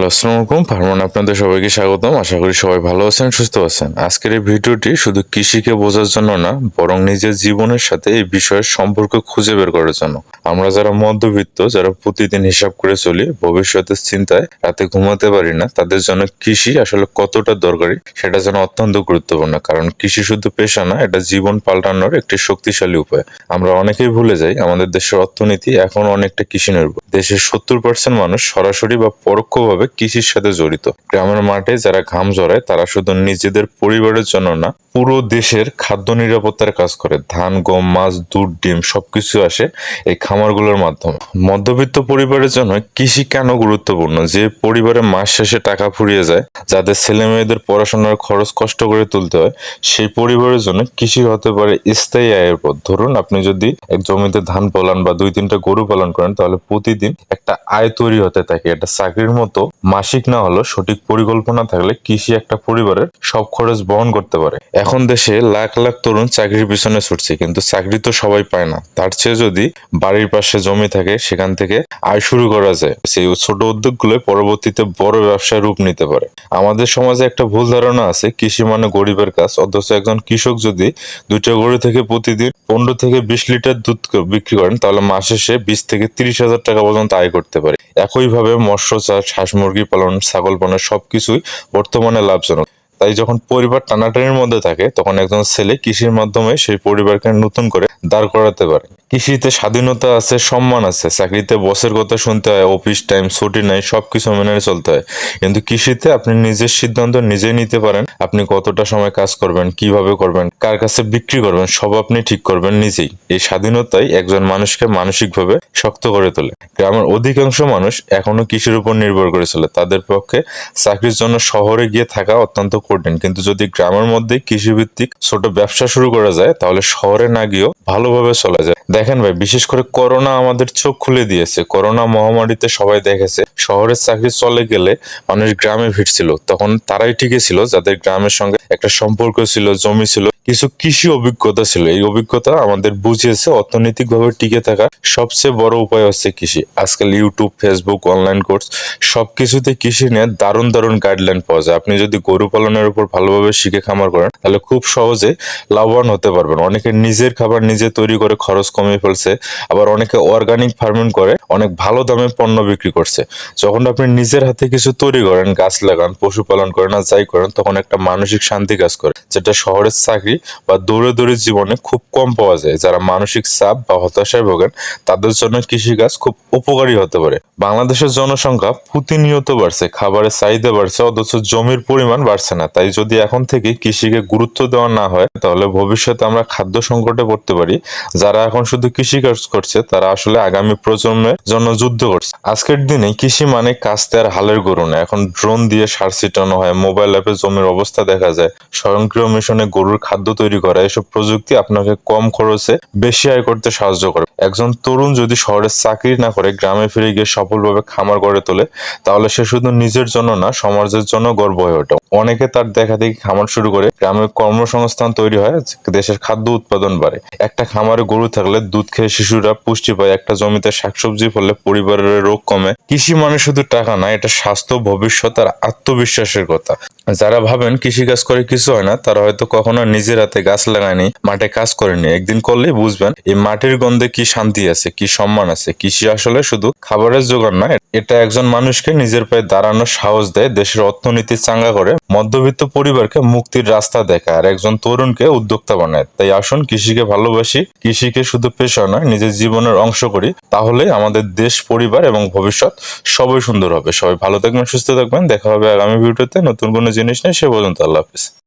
Hello, আসসালামু আলাইকুম। ফার্মান আপনাদের সবাইকে স্বাগতম। আশা করি সবাই ভালো আছেন, সুস্থ আছেন। আজকের এই ভিডিওটি শুধু কৃষিকে বোঝার জন্য না, বরং নিজের জীবনের সাথে এই বিষয়ের সম্পর্ক খুঁজে বের করার জন্য। আমরা যারা মধ্যবিত্ত, যারা প্রতিদিন হিসাব করে চলি, ভবিষ্যতের চিন্তায় রাতে ঘুমাতে পারি না, তাদের জন্য কৃষি আসলে কতটা দরকারি সেটা যেন অত্যন্ত গুরুত্বপূর্ণ। কারণ কৃষি শুধু পেশা না, এটা জীবন পাল্টানোর একটি শক্তিশালী উপায়। আমরা অনেকেই ভুলে যাই, আমাদের দেশের অর্থনীতি এখন অনেকটা কৃষি নির্ভর দেশের সত্তর পার্সেন্ট মানুষ সরাসরি বা পরোক্ষভাবে কৃষির সাথে জড়িত। গ্রামের মাঠে যারা ঘাম জড়ায় তারা শুধু নিজেদের পরিবারের জন্য না পুরো দেশের খাদ্য নিরাপত্তার কাজ করে। ধান, গম, মাছ, দুধ, ডিম সবকিছু আসে এই খামারগুলোর মাধ্যমে। মধ্যবিত্ত পরিবারের জন্য কৃষি কেন গুরুত্বপূর্ণ? যে পরিবারে মাস শেষে টাকা ফুরিয়ে যায়, যাদের ছেলে মেয়েদের পড়াশোনার খরচ কষ্ট করে তুলতে হয়, সেই পরিবারের জন্য কৃষি হতে পারে স্থায়ী আয়ের পথ। ধরুন আপনি যদি এক জমিতে ধান পালন বা দুই তিনটা গরু পালন করেন, তাহলে প্রতিদিন একটা আয় তৈরি হতে থাকে। এটা চাকরির মতো মাসিক না হলেও সঠিক পরিকল্পনা থাকলে কৃষি একটা পরিবারের সব খরচ বহন করতে পারে। এখন দেশে লাখ লাখ তরুণ চাকরির পিছনে ছুটছে, কিন্তু চাকরি তো সবাই পায় না। তার চেয়ে যদি বাড়ির পাশে জমি থাকে, সেখান থেকে আয় শুরু করা যায়। সেই ছোট উদ্যোগগুলো পরবর্তীতে বড় ব্যবসায় রূপ নিতে পারে। আমাদের সমাজে একটা ভুল ধারণা আছে, কৃষি মানে গরিবের কাজ। অথচ একজন কৃষক যদি দুইটা গরু থেকে প্রতিদিন পনেরো থেকে বিশ লিটার দুধ বিক্রি করেন, তাহলে মাসে সে বিশ থেকে তিরিশ হাজার টাকা পর্যন্ত আয় করতে পারে। একইভাবে মৎস্য চাষ, হাঁস মুরগি পালন, ছাগল পালন সবকিছুই বর্তমানে লাভজনক। তাই যখন পরিবার টানাটানির মধ্যে থাকে, তখন একজন ছেলে কৃষির মাধ্যমে সেই পরিবারকে নতুন করে দাঁড় করাতে পারে। কৃষিতে স্বাধীনতা আছে, সম্মান আছে, চাকরিতে বসের কথা শুনতে হয় অফিস টাইম ছুটি নাই, সবকিছু মেনে চলতে হয়। কিন্তু কৃষিতে আপনি নিজের সিদ্ধান্ত নিজেই নিতে পারেন, আপনি কতটা সময় কাজ করবেন, কীভাবে করবেন, কার কাছে বিক্রি করবেন, সব আপনি ঠিক করবেন নিজেই। এই স্বাধীনতাই একজন মানুষকে মানসিকভাবে শক্ত করে তোলে। গ্রামের অধিকাংশ মানুষ এখনও কৃষির উপর নির্ভর করে চলে। তাদের পক্ষে চাকরির জন্য শহরে গিয়ে থাকা অত্যন্ত কঠিন কিন্তু যদি গ্রামের মধ্যে কৃষিভিত্তিক ছোট ব্যবসা শুরু করা যায়, তাহলে শহরে না গিয়েও ভালোভাবে চলা যায়। দেখেন ভাই, বিশেষ করে করোনা আমাদের চোখ খুলে দিয়েছে। করোনা মহামারীতে সবাই দেখেছে, শহরের চাকরি চলে গেলে মানুষ গ্রামে ফিরছিল। তখন তারাই ঠিকই ছিল, যাদের গ্রামের সঙ্গে একটা সম্পর্ক ছিল, জমি ছিল কিছু কৃষি অভিজ্ঞতা ছিল। এই অভিজ্ঞতা আমাদের বুঝিয়েছে অর্থনৈতিকভাবে টিকে থাকা সবচেয়ে বড় উপায় হচ্ছে কৃষি। আজকাল ইউটিউব ফেসবুক অনলাইন কোর্স সবকিছুতে কৃষি নিয়ে দারুণ দারুণ গাইডলাইন পাওয়া যায়। আপনি যদি গরু পালনের উপর ভালোভাবে শিখে খামার করেন, তাহলে খুব সহজে লাভবান হতে পারবেন। অনেকে নিজের খাবার নিজে তৈরি করে খরচ কমিয়ে ফেলছে, আবার অনেকে অর্গানিক ফার্মিং করে অনেক ভালো দামে পণ্য বিক্রি করছে। যখন আপনি নিজের হাতে কিছু তৈরি করেন, গাছ লাগান, পশুপালন করেন আর যাই করেন, তখন একটা মানসিক শান্তি কাজ করে, যেটা শহরের চাকরি বা দৌড়ে দৌড়ে জীবনে খুব কম পাওয়া যায়। যারা মানসিক চাপ বা হতাশায় ভোগেন, তাদের জন্য কৃষিকাজ খুব উপকারী হতে পারে। বাংলাদেশের জনসংখ্যা প্রতিনিয়ত বাড়ছে, খাবারের চাহিদা বাড়ছে, অথচ জমির পরিমাণ বাড়ছে না। তাই যদি এখন থেকে কৃষিকে গুরুত্ব দেওয়া না হয়, তাহলে ভবিষ্যতে আমরা খাদ্য সংকটে পড়তে পারি। যারা এখন শুধু কৃষিকাজ করছে, তারা আসলে আগামী প্রজন্মের জন্য যুদ্ধ করছে। আজকের দিনে কৃষি মানে কাস্তে আর হালের গরু না। এখন ড্রোন দিয়ে সার ছিটানো হয়, মোবাইল অ্যাপে জমির অবস্থা দেখা যায়। স্বয়ংক্রিয় মিশনে গরুর খাদ্য তৈরি করা, এসব প্রযুক্তি আপনাকে কম খরচে বেশি আয় করতে সাহায্য করে। একজন তরুণ যদি শহরে চাকরি না করে, গ্রামে ফিরে গিয়ে সফলভাবে খামার গড়ে তোলে, তাহলে সে শুধু নিজের জন্য না, সমাজের জন্য গর্ব হয়ে ওঠে। অনেকে তার দেখা দেখি খামার শুরু করে। গ্রামে কর্মসংস্থান তৈরি হয়, দেশের খাদ্য উৎপাদন বাড়ে। একটা খামারে গরু থাকলে দুধ খেয়ে শিশুরা পুষ্টি পায়, একটা জমিতে শাকসবজি ফলে পরিবারের রোগ কমে। কৃষি মানে শুধু টাকা না, এটা স্বাস্থ্য, ভবিষ্যৎ আর আত্মবিশ্বাসের কথা। যারা ভাবেন কৃষি কাজ করে কিছু হয় না, তারা হয়তো কখনো নিজের হাতে গাছ লাগায়নি, মাঠে কাজ করেনি। একদিন করলেই বুঝবেন, এই মাটির গন্ধে কি শান্তি আছে, কি সম্মান আছে। কৃষি আসলে শুধু খাবারের জোগান না এটা একজন মানুষকে নিজের পায়ে দাঁড়ানোর সাহস দেয়, দেশের অর্থনীতি চাঙ্গা করে। মধ্যবিত্ত পরিবারকে মুক্তির রাস্তা দেখায় আর একজন তরুণকে উদ্যোক্তা বানায়। তাই আসুন কৃষিকে ভালোবাসি, কৃষিকে শুধু পেশা নয়, নিজের জীবনের অংশ করি। তাহলে আমাদের দেশ, পরিবার এবং ভবিষ্যৎ সবই সুন্দর হবে। সবাই ভালো থাকবেন, সুস্থ থাকবেন। দেখা হবে আগামী ভিডিওতে। নতুন কোনো জিনিস নেই, সে পর্যন্ত আল্লাহ হাফিজ।